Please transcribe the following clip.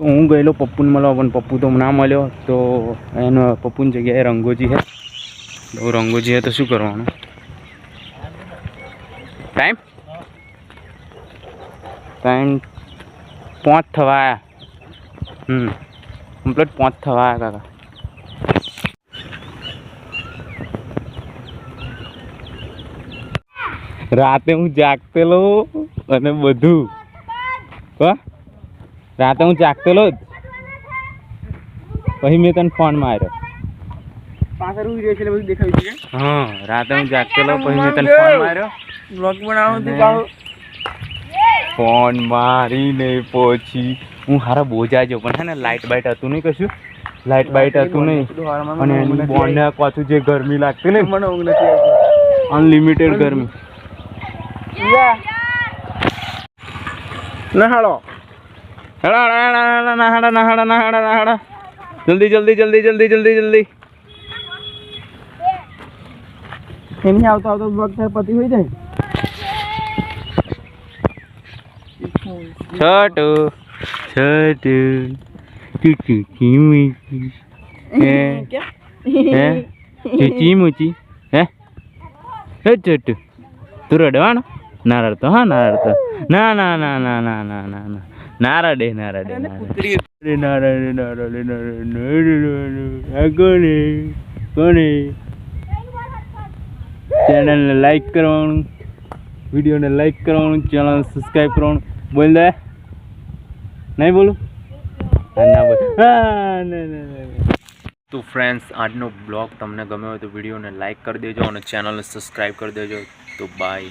હું ગયેલો પપ્પુને મળવા, પણ પપ્પુ તો ના મળ્યો. તો એનો પપ્પુની જગ્યાએ રંગોજી છે તો રંગોજી હે તો શું કરવાનું? ટાઈમ ટાઈમ પાંચ થવા આવ્યા હમ. કમ્પ્લીટ પાંચ થવા આવ્યા કાકા. રાતે હું જાગતેલો અને બધું. કો રાતે હું જાગતેલો જ પછી મેં તને ફોન માર્યો. પાછળ ઉઈ રહ્યો છે બધું દેખાયું છે હા રાતે હું જાગતેલો પછી મેં તને ફોન માર્યો. બ્લોગ ફોન મારીને પછી હું હારા બોજાજો પણ હે ને લાઇટ બાઇટ હતું નહીં કશું? લાઇટ બાઇટ હતું નહીં. અને એની બોન્ડ પાછું જે ગરમી લાગતી ને. મને ઊંઘ નથી આવતી. અનલિમિટેડ ગરમી. ના હેડા નાહાડા નાહાડા નાહાડા નાહાડા જલ્દી જલ્દી જલ્દી જલ્દી જલ્દી જલ્દી. એની આવતો આવતો થાય પતિ હોય જાય. છટુ છોટુ ચૂચી ચીમુચી. હે? હે? ચૂચી મુચી હે? હે છટુ તું રડવાનો? ના રડતો હા ના રડતો. ના ના ના ના ના ના ના ના. નારાડે નારાડે ના રડે અરે ના રડે ના રડે ના રડે ના રડે ના રડે. આ કોને કોને ચેનલને લાઈક કરવાનું વિડીયોને લાઈક કરવાનું ચેનલ સબસ્ક્રાઈબ કરવાનું. બોલ દે. નહીં બોલું? ના બોલ. તો ફ્રેન્ડ્સ આજનો બ્લોગ તમને ગમ્યો હોય તો વિડીયોને લાઈક કરી દેજો અને ચેનલને સબસ્ક્રાઈબ કરી દેજો. તો બાય